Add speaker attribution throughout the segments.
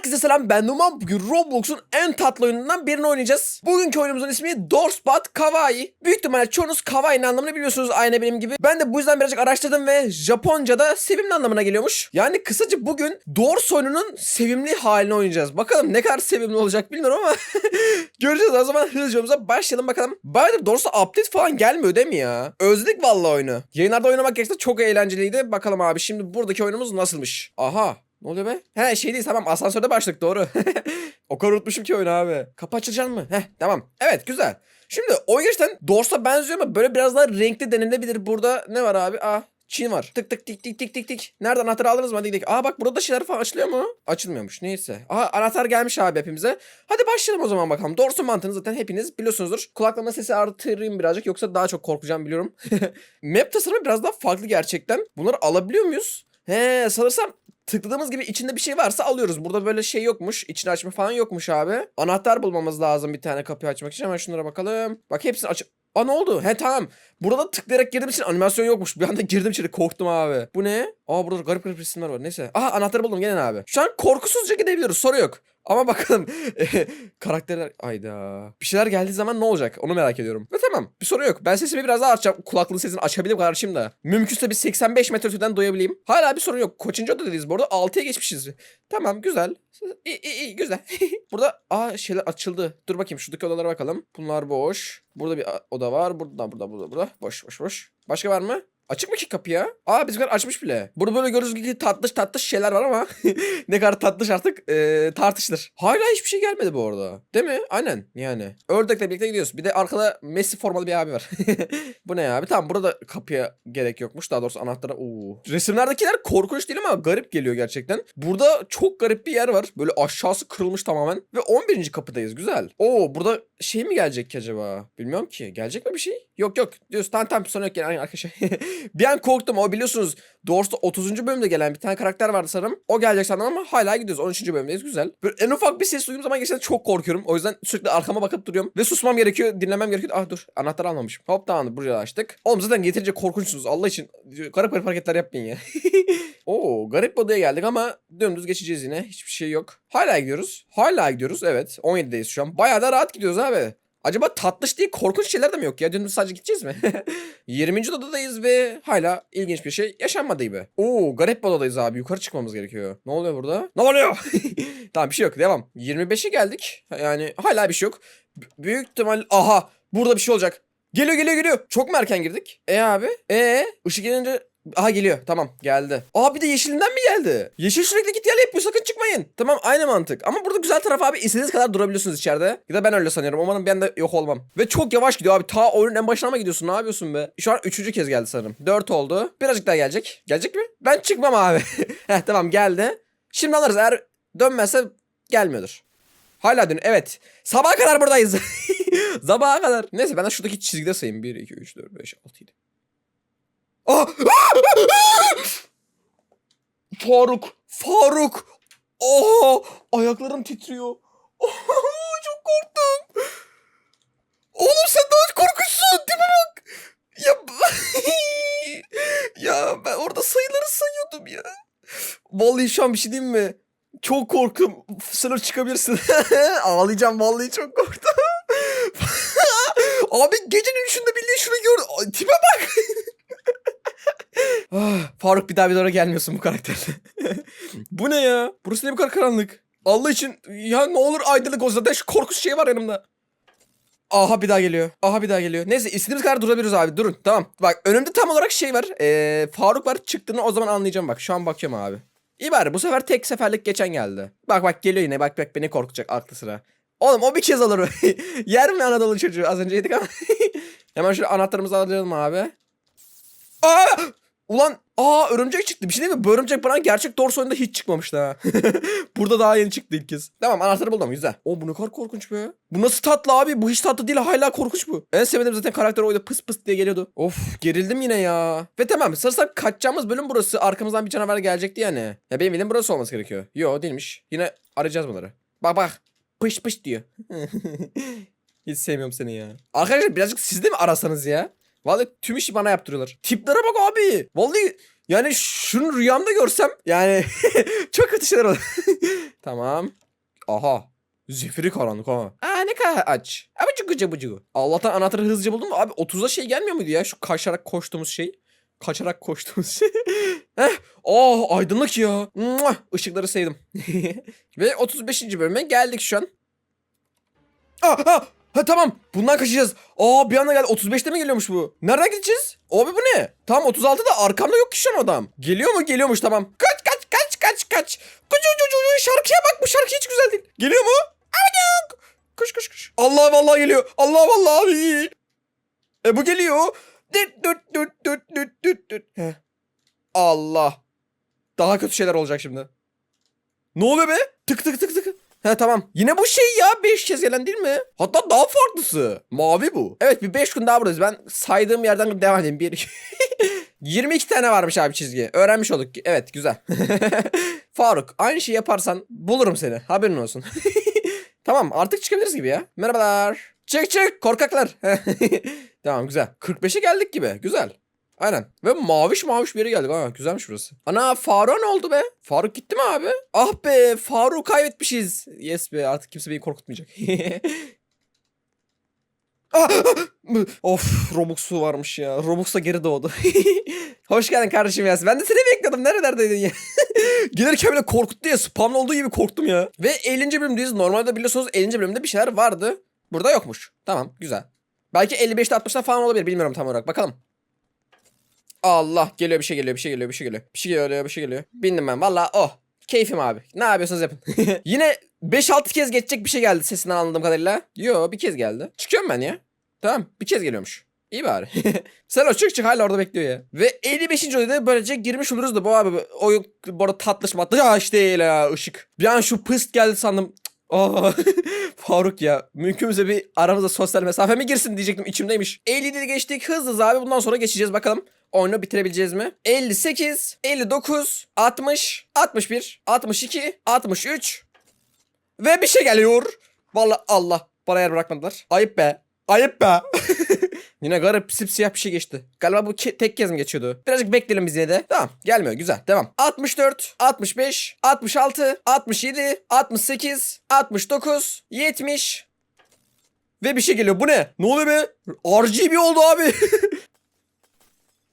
Speaker 1: Herkese selam ben Numan. Bugün Roblox'un en tatlı oyunundan birini oynayacağız. Bugünkü oyunumuzun ismi Doorspot Kawaii. Büyük ihtimalle çoğunuz Kawaii'nin anlamını biliyorsunuz aynı benim gibi. Ben de bu yüzden birazcık araştırdım ve Japonca'da sevimli anlamına geliyormuş. Yani kısaca bugün Doors oyununun sevimli halini oynayacağız. Bakalım ne kadar sevimli olacak bilmiyorum ama göreceğiz. O zaman hızlıca başlayalım bakalım. Bayağıdır Doors'a update falan gelmiyor değil mi ya? Özledik vallahi oyunu. Yayınlarda oynamak gerçekten çok eğlenceliydi. Bakalım abi şimdi buradaki oyunumuz nasılmış? Aha ne oluyor be? He şey değil tamam asansörde başladık doğru. o kadar unutmuşum ki oyunu abi. Kapı açılacak mı? Heh tamam. Evet güzel. Şimdi oyun gerçekten Doors'a benziyor ama böyle biraz daha renkli denilebilir. Burada ne var abi? Aa Çin var. Tık tık tik tik tik tik tik. Nereden anahtar aldınız mı? Hadi gidelim. Aa bak burada da şeyler falan açılıyor mu? Açılmıyormuş. Neyse. Aha anahtar gelmiş abi hepimize. Hadi başlayalım o zaman bakalım. Doğrusu mantığını zaten hepiniz biliyorsunuzdur. Kulaklama sesi artırayım birazcık yoksa daha çok korkacağım biliyorum. Map tasarımı biraz daha farklı gerçekten. Bunları alabiliyor muyuz? He sanırsam tıkladığımız gibi içinde bir şey varsa alıyoruz. Burada böyle şey yokmuş. İçini açma falan yokmuş abi. Anahtar bulmamız lazım bir tane kapıyı açmak için. Hemen şunlara bakalım. Bak hepsini aç... Aa ne oldu? He tamam. Burada tıklayarak girdiğim için animasyon yokmuş. Bir anda girdim içeri korktum abi. Bu ne? Aa burada garip garip resimler var. Neyse. Aha anahtarı buldum gelin abi. Şu an korkusuzca gidebiliyoruz. Soru yok. Ama bakalım karakterler ayda bir şeyler geldiği zaman ne olacak onu merak ediyorum. Ve tamam bir sorun yok. Ben sesimi biraz daha açacağım. Kulaklığı sesini açabilirim kardeşim da. Mümkünse bir 85 metre öteden duyabileyim. Hala bir sorun yok. Koçinci odadayız bu arada. 6'ya geçmişiz. Tamam güzel. İyi iyi, iyi güzel. Burada aa şeyler açıldı. Dur bakayım şuradaki odalara bakalım. Bunlar boş. Burada bir oda var. Burada burada burada burada. Boş boş boş. Başka var mı? Açık mı ki kapı ya? Aa bizimkiler açmış bile. Burada böyle gördüğünüz gibi tatlış tatlış şeyler var ama ne kadar tatlış artık eee, tartışılır. Hala hiçbir şey gelmedi bu arada. Değil mi? Aynen yani. Ördekle birlikte gidiyoruz. Bir de arkada Messi formalı bir abi var. bu ne abi? Tamam burada kapıya gerek yokmuş. Daha doğrusu anahtara. Oo. Resimlerdekiler korkunç değil ama garip geliyor gerçekten. Burada çok garip bir yer var. Böyle aşağısı kırılmış tamamen. Ve 11. kapıdayız. Güzel. Oo burada şey mi gelecek ki acaba? Bilmiyorum ki. Gelecek mi bir şey? Yok yok. Diyoruz tamam tamam sonra yok yani arkadaşlar. bir an korktum. O biliyorsunuz Doors'ta 30. bölümde gelen bir tane karakter vardı sanırım. O gelecek sandım ama hala gidiyoruz. 13. bölümdeyiz. Güzel. Böyle en ufak bir ses duyduğum zaman gerçekten çok korkuyorum. O yüzden sürekli arkama bakıp duruyorum. Ve susmam gerekiyor. Dinlemem gerekiyor. Ah dur. Anahtarı almamışım. Hop tamam buraya açtık. Oğlum zaten yeterince korkunçsunuz. Allah için. Garip garip hareketler yapmayın ya. Oo garip bir odaya geldik ama dümdüz geçeceğiz yine. Hiçbir şey yok. Hala gidiyoruz. Hala gidiyoruz. Evet. 17'deyiz şu an. Bayağı da rahat gidiyoruz abi. Acaba tatlış değil korkunç şeyler de mi yok ya? Dümdüz sadece gideceğiz mi? 20. odadayız ve hala ilginç bir şey yaşanmadı gibi. Oo garip bir odadayız abi. Yukarı çıkmamız gerekiyor. Ne oluyor burada? Ne oluyor? tamam bir şey yok. Devam. 25'e geldik. Yani hala bir şey yok. B- büyük ihtimal... Aha! Burada bir şey olacak. Geliyor geliyor geliyor. Çok mu erken girdik? E abi? E ışık gelince Aha geliyor. Tamam geldi. Aa bir de yeşilinden mi geldi? Yeşil sürekli git gel yapıyor sakın çıkmayın. Tamam aynı mantık. Ama burada güzel taraf abi istediğiniz kadar durabiliyorsunuz içeride. Ya da ben öyle sanıyorum. Umarım ben de yok olmam. Ve çok yavaş gidiyor abi. Ta oyunun en başına mı gidiyorsun? Ne yapıyorsun be? Şu an üçüncü kez geldi sanırım. Dört oldu. Birazcık daha gelecek. Gelecek mi? Ben çıkmam abi. Heh tamam geldi. Şimdi alırız. Eğer dönmezse gelmiyordur. Hala dön. Evet. Sabaha kadar buradayız. Sabaha kadar. Neyse ben de şuradaki çizgide sayayım. 1, 2, 3, 4, 5, 6, 7. Ah! Faruk. Faruk. Oh! Ayaklarım titriyor. Çok korktum. Oğlum sen daha korkunçsun. Tipe bak. Ya, ya ben orada sayıları sayıyordum ya. Vallahi şu an bir şey diyeyim mi? Çok korkum. Sınır çıkabilirsin. Ağlayacağım vallahi çok korktum. Abi gecenin üçünde bildiğin şunu gör. Ay, Tipe bak. Ah, Faruk bir daha bir daha gelmiyorsun bu karakterle. bu ne ya? Burası ne bu kadar karanlık? Allah için ya ne olur aydınlık olsa da şu korkunç şey var yanımda. Aha bir daha geliyor. Aha bir daha geliyor. Neyse istediğimiz kadar durabiliriz abi. Durun. Tamam. Bak önümde tam olarak şey var. Ee, Faruk var. Çıktığını o zaman anlayacağım bak. Şu an bakıyorum abi. İyi bu sefer tek seferlik geçen geldi. Bak bak geliyor yine. Bak bak beni korkutacak aklı sıra. Oğlum o bir kez alır. Yer mi Anadolu çocuğu? Az önce yedik ama. Hemen şöyle anahtarımızı alalım abi. Aa! Ulan aa örümcek çıktı. Bir şey değil mi? Bu örümcek bana gerçek Dorse oyunda hiç çıkmamıştı ha. Burada daha yeni çıktı ilk kez. Tamam anahtarı buldum güzel. O bu ne kadar korkunç be. Bu nasıl tatlı abi? Bu hiç tatlı değil hala korkunç bu. En sevdiğim zaten karakter oydu pıs pıs diye geliyordu. Of gerildim yine ya. Ve tamam sanırsam kaçacağımız bölüm burası. Arkamızdan bir canavar gelecekti yani. Ya benim bildiğim burası olması gerekiyor. Yo değilmiş. Yine arayacağız bunları. Bak bak. Pış pış diyor. hiç sevmiyorum seni ya. Arkadaşlar birazcık siz de mi arasanız ya? Vallahi tüm işi bana yaptırıyorlar. Tiplere bak abi. Vallahi Yani şunu rüyamda görsem yani çok kötü şeyler olur. tamam. Aha. Zifiri karanlık ha. Aa ne kadar aç. Abıcık gıcı bıcık. Allah'tan anahtarı hızlıca buldum. Abi 30'a şey gelmiyor muydu ya? Şu kaçarak koştuğumuz şey. Kaçarak koştuğumuz şey. Heh. Oh aydınlık ya. Mua, Işıkları sevdim. Ve 35. bölüme geldik şu an. Aa, aa, ha tamam. Bundan kaçacağız. Aa bir anda geldi. 35'te mi geliyormuş bu? Nereden gideceğiz? Abi bu ne? Tamam 36'da arkamda yok ki şu an adam. Geliyor mu? Geliyormuş tamam. Kaç kaç kaç kaç kaç. Kucu cucu şarkıya bak bu şarkı hiç güzel değil. Geliyor mu? Abicuk. Kuş kuş kuş. Allah vallahi geliyor. Allah vallahi abi. E bu geliyor. Düt düt düt düt düt düt düt. Allah. Daha kötü şeyler olacak şimdi. Ne oluyor be? Tık tık tık tık. He tamam. Yine bu şey ya 5 kez gelen değil mi? Hatta daha farklısı. Mavi bu. Evet bir 5 gün daha buradayız. Ben saydığım yerden devam edeyim. 1 22 tane varmış abi çizgi. Öğrenmiş olduk. Evet güzel. Faruk aynı şeyi yaparsan bulurum seni. Haberin olsun. tamam artık çıkabiliriz gibi ya. Merhabalar. Çık çık korkaklar. tamam güzel. 45'e geldik gibi. Güzel. Aynen. Ve maviş maviş bir yere geldik. Ha, güzelmiş burası. Ana Faruk'a ne oldu be? Faruk gitti mi abi? Ah be Faruk'u kaybetmişiz. Yes be artık kimse beni korkutmayacak. Ah, of Robux'u varmış ya. Robux da geri doğdu. Hoş geldin kardeşim ya. Ben de seni bekliyordum. Nerelerdeydin ya? Gelirken bile korkuttu ya. Spamlı olduğu gibi korktum ya. Ve 50. bölümdeyiz. Normalde biliyorsunuz 50. bölümde bir şeyler vardı. Burada yokmuş. Tamam güzel. Belki 55'te 60'ta falan olabilir. Bilmiyorum tam olarak. Bakalım. Allah geliyor bir şey geliyor bir şey geliyor bir şey geliyor. Bir şey geliyor bir şey geliyor. Bindim ben valla oh. Keyfim abi. Ne yapıyorsunuz yapın. Yine 5-6 kez geçecek bir şey geldi sesinden anladığım kadarıyla. Yo bir kez geldi. Çıkıyorum ben ya. Tamam bir kez geliyormuş. İyi bari. Sen o çık çık hala orada bekliyor ya. Ve 55. oyunda böylece girmiş oluruz da bu abi oyun bu arada tatlış matlı. Ya işte ya ışık. Bir an şu pıst geldi sandım. Aa, Faruk ya mümkünse bir aramızda sosyal mesafe mi girsin diyecektim içimdeymiş. 57'de geçtik hızlı abi bundan sonra geçeceğiz bakalım. Oyunu bitirebileceğiz mi? 58, 59, 60, 61, 62, 63 ve bir şey geliyor. Vallahi Allah bana yer bırakmadılar. Ayıp be. Ayıp be. Yine garip sipsiyah bir şey geçti. Galiba bu tek kez mi geçiyordu? Birazcık bekleyelim biz yine de. Tamam gelmiyor güzel devam. 64, 65, 66, 67, 68, 69, 70 ve bir şey geliyor. Bu ne? Ne oluyor be? RGB oldu abi.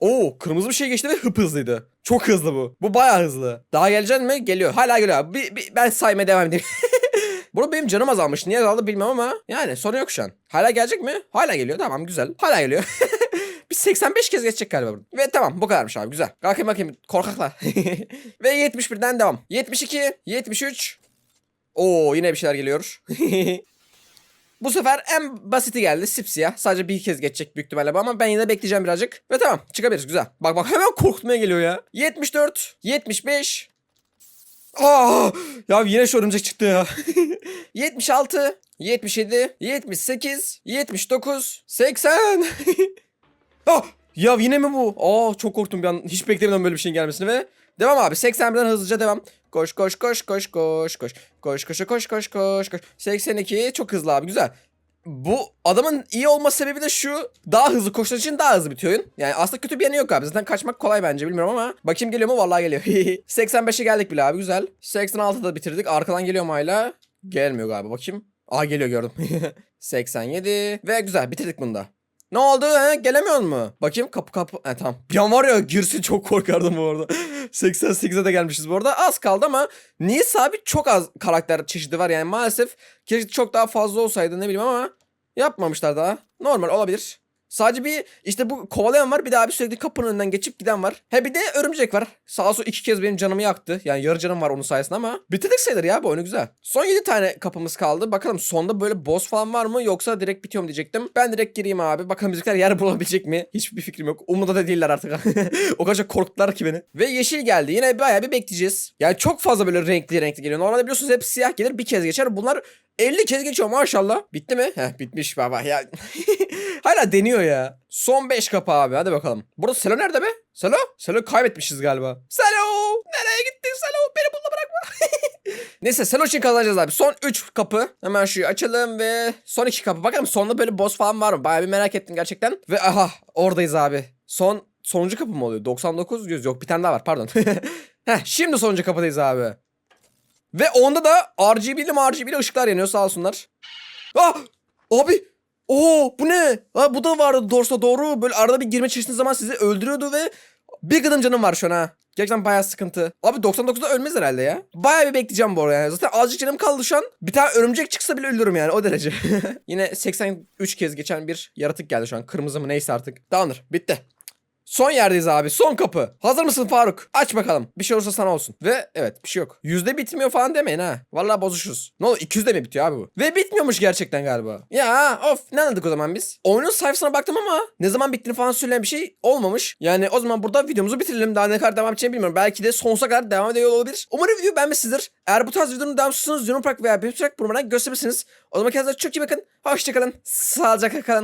Speaker 1: Oo kırmızı bir şey geçti ve hıp hızlıydı. Çok hızlı bu. Bu bayağı hızlı. Daha gelecek mi? Geliyor. Hala geliyor. Bir, bir- ben saymaya devam edeyim. Burada benim canım azalmış. Niye azaldı bilmem ama yani sorun yok şu an. Hala gelecek mi? Hala geliyor. Tamam güzel. Hala geliyor. bir 85 kez geçecek galiba burada. Ve tamam bu kadarmış abi güzel. Kalkayım bakayım korkaklar. Ve 71'den devam. 72, 73. Oo yine bir şeyler geliyor. Bu sefer en basiti geldi sipsiyah. Sadece bir kez geçecek büyük ihtimalle bu ama ben yine bekleyeceğim birazcık. Ve tamam çıkabiliriz güzel. Bak bak hemen korkutmaya geliyor ya. 74, 75. Aa, ya yine şu örümcek çıktı ya. 76, 77, 78, 79, 80. ah, ya yine mi bu? Aa çok korktum bir an. Hiç beklemiyordum böyle bir şeyin gelmesini ve devam abi. 81'den hızlıca devam. Koş koş koş koş koş koş. Koş koş koş koş koş koş. 82 çok hızlı abi güzel. Bu adamın iyi olma sebebi de şu. Daha hızlı koştuğu için daha hızlı bitiyor oyun. Yani aslında kötü bir yanı yok abi. Zaten kaçmak kolay bence bilmiyorum ama. Bakayım geliyor mu? Vallahi geliyor. 85'e geldik bile abi güzel. 86'da bitirdik. Arkadan geliyor mu hala? Gelmiyor galiba bakayım. Aa geliyor gördüm. 87 ve güzel bitirdik bunu da. Ne oldu he? Gelemiyor mu? Bakayım kapı kapı. He tamam. Bir an var ya girsin çok korkardım bu arada. 88'e de gelmişiz bu arada. Az kaldı ama niye sabit çok az karakter çeşidi var yani maalesef. Keşke çok daha fazla olsaydı ne bileyim ama yapmamışlar daha. Normal olabilir. Sadece bir işte bu kovalayan var bir de abi sürekli kapının önünden geçip giden var. He bir de örümcek var. Sağ olsun iki kez benim canımı yaktı. Yani yarı canım var onun sayesinde ama bitirdik sayılır ya bu oyunu güzel. Son 7 tane kapımız kaldı. Bakalım sonda böyle boss falan var mı yoksa direkt bitiyor mu diyecektim. Ben direkt gireyim abi. Bakalım bizimkiler yer bulabilecek mi? Hiçbir fikrim yok. Umurda da değiller artık. o kadar çok korktular ki beni. Ve yeşil geldi. Yine bayağı bir bekleyeceğiz. Yani çok fazla böyle renkli renkli geliyor. Normalde biliyorsunuz hep siyah gelir bir kez geçer. Bunlar 50 kez geçiyor maşallah. Bitti mi? Heh bitmiş baba ya. Hala deniyor ya. Son 5 kapı abi hadi bakalım. Burada Selo nerede be? Selo? Selo kaybetmişiz galiba. Selo! Nereye gittin Selo? Beni bununla bırakma. Neyse Selo için kazanacağız abi. Son 3 kapı. Hemen şuyu açalım ve son 2 kapı. Bakalım sonda böyle boss falan var mı? Bayağı bir merak ettim gerçekten. Ve aha oradayız abi. Son sonuncu kapı mı oluyor? 99 100 yok bir tane daha var pardon. Heh, şimdi sonuncu kapıdayız abi. Ve onda da RGB'li RGB'li ışıklar yanıyor sağ olsunlar. Ah! Abi! Oo bu ne? Ha, bu da vardı Dors'a doğru. Böyle arada bir girme çeşitli zaman sizi öldürüyordu ve bir gıdım canım var şu an ha. Gerçekten bayağı sıkıntı. Abi 99'da ölmez herhalde ya. Bayağı bir bekleyeceğim bu arada yani. Zaten azıcık canım kaldı şu an. Bir tane örümcek çıksa bile ölürüm yani o derece. Yine 83 kez geçen bir yaratık geldi şu an. Kırmızı mı neyse artık. Dağınır. Bitti. Son yerdeyiz abi. Son kapı. Hazır mısın Faruk? Aç bakalım. Bir şey olursa sana olsun. Ve evet bir şey yok. Yüzde bitmiyor falan demeyin ha. Vallahi bozuşuruz. Ne olur 200 de mi bitiyor abi bu? Ve bitmiyormuş gerçekten galiba. Ya of ne anladık o zaman biz? Oyunun sayfasına baktım ama ne zaman bittiğini falan söyleyen bir şey olmamış. Yani o zaman burada videomuzu bitirelim. Daha ne kadar devam edeceğini bilmiyorum. Belki de sonsuza kadar devam ediyor olabilir. Umarım video beğenmişsinizdir. Eğer bu tarz videonun devam istiyorsanız yorum bırak veya bir bırak durmadan gösterirsiniz. O zaman kendinize çok iyi bakın. Hoşçakalın. Sağlıcakla kalın.